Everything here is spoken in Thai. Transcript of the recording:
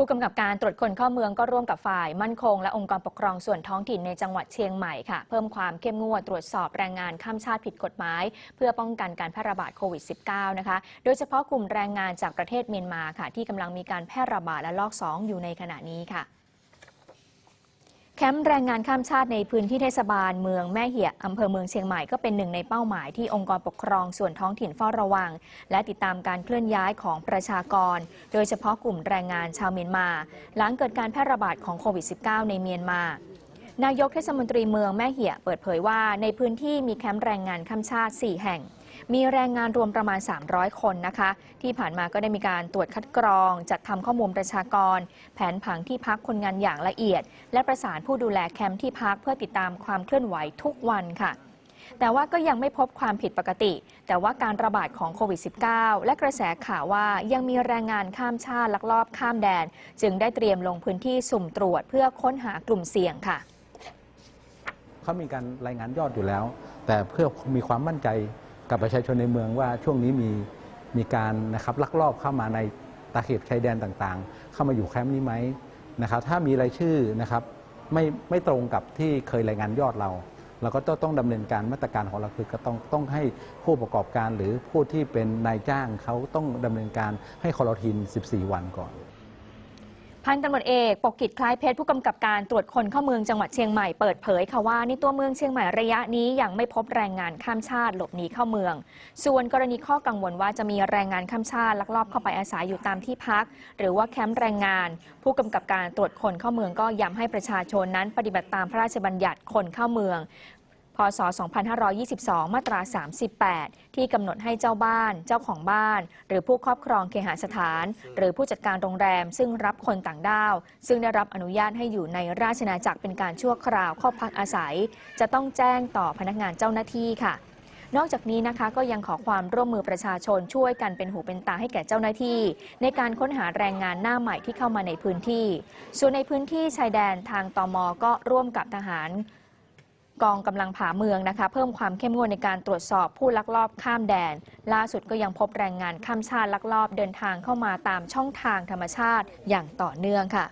ผู้กำกับการตรวจคนเข้าเมืองก็ร่วมกับฝ่ายมั่นคง และองค์กรปกครองส่วนท้องถิ่นในจังหวัดเชียงใหม่ค่ะ เพิ่มความเข้มงวดตรวจสอบแรงงานข้ามชาติผิดกฎหมาย เพื่อป้องกันการแพร่ระบาดโควิด -19 นะคะ โดยเฉพาะกลุ่มแรงงานจากประเทศเมียนมาค่ะ ที่กำลังมีการแพร่ระบาดและลอก 2 อยู่ในขณะนี้ค่ะ แคมป์แรงงานข้ามชาติในพื้นที่เทศบาลเมืองแม่เหียอำเภอเมืองเชียงใหม่ก็เป็นหนึ่งในเป้าหมายที่องค์กรปกครองส่วนท้องถิ่นเฝ้าระวัง และติดตามการเคลื่อนย้ายของประชากร โดยเฉพาะกลุ่มแรงงานชาวเมียนมา หลังเกิดการแพร่ระบาดของโควิด -19 ในเมียนมา นายกเทศมนตรีเมืองแม่เหียเปิดเผยว่าในพื้นที่มีแคมป์แรงงานข้ามชาติ 4 แห่ง มีแรงงานรวมประมาณ 300 คนนะคะ ที่ผ่านมาก็ได้มีการตรวจคัดกรอง จัดทำข้อมูลประชากร แผนผังที่พักคนงานอย่างละเอียด และประสานผู้ดูแลแคมป์ที่พักเพื่อติดตามความเคลื่อนไหวทุกวันค่ะแต่ว่าก็ยังไม่พบความผิดปกติ แต่ว่าการระบาดของโควิด -19 และกระแสข่าวว่ายังมีแรงงานข้ามชาติลักลอบข้ามแดน จึงได้เตรียมลงพื้นที่สุ่มตรวจเพื่อค้นหากลุ่มเสี่ยงค่ะ เขามีการรายงานยอดอยู่แล้ว แต่เพื่อมีความมั่นใจกับประชาชนในเมืองว่าช่วงนี้มีมีการนะครับลักลอบเข้ามาในตาเข็บชายแดนต่างๆ เข้ามาอยู่แคมป์นี้ไหมนะครับ ถ้ามีรายชื่อนะครับไม่ไม่ตรงกับที่เคยรายงานยอดเรา เราก็ต้องต้องดำเนินการมาตรการของเราคือก็ต้องต้องให้ผู้ประกอบการหรือผู้ที่เป็นนายจ้างเขาต้องดำเนินการให้คอรทิน 14 วันก่อน พันตำรวจเอกปกกิจคล้ายเพชรผู้กำกับการตรวจคนเข้าเมืองจังหวัดเชียงใหม่เปิดเผยค่ะว่าในตัวเมืองเชียงใหม่ระยะนี้ยังไม่พบแรงงานข้ามชาติหลบหนีเข้าเมือง ส่วนกรณีข้อกังวลว่าจะมีแรงงานข้ามชาติลักลอบเข้าไปอาศัยอยู่ตามที่พัก หรือว่าแคมป์แรงงาน ผู้กำกับการตรวจคนเข้าเมืองก็ย้ำให้ประชาชนนั้นปฏิบัติตามพระราชบัญญัติคนเข้าเมือง พศ 2522 มาตรา 38 ที่กำหนดให้เจ้าบ้าน เจ้าของบ้าน หรือผู้ครอบครองเคหสถาน หรือผู้จัดการโรงแรม ซึ่งรับคนต่างด้าว ซึ่งได้รับอนุญาตให้อยู่ในราชนาจักรเป็นการชั่วคราวเข้าพักอาศัย จะต้องแจ้งต่อพนักงานเจ้าหน้าที่ค่ะนอกจากนี้นะคะก็ยังขอความร่วมมือประชาชนช่วยกันเป็นหูเป็นตาให้แก่เจ้าหน้าที่ ในการค้นหาแรงงานหน้าใหม่ที่เข้ามาในพื้นที่ ส่วนในพื้นที่ชายแดนทางตมก็ร่วมกับทหาร กองกำลังผาเมืองนะคะ เพิ่มความเข้มงวดในการตรวจสอบผู้ลักลอบข้ามแดน ล่าสุดก็ยังพบแรงงานข้ามชาติลักลอบเดินทางเข้ามาตามช่องทางธรรมชาติอย่างต่อเนื่องค่ะ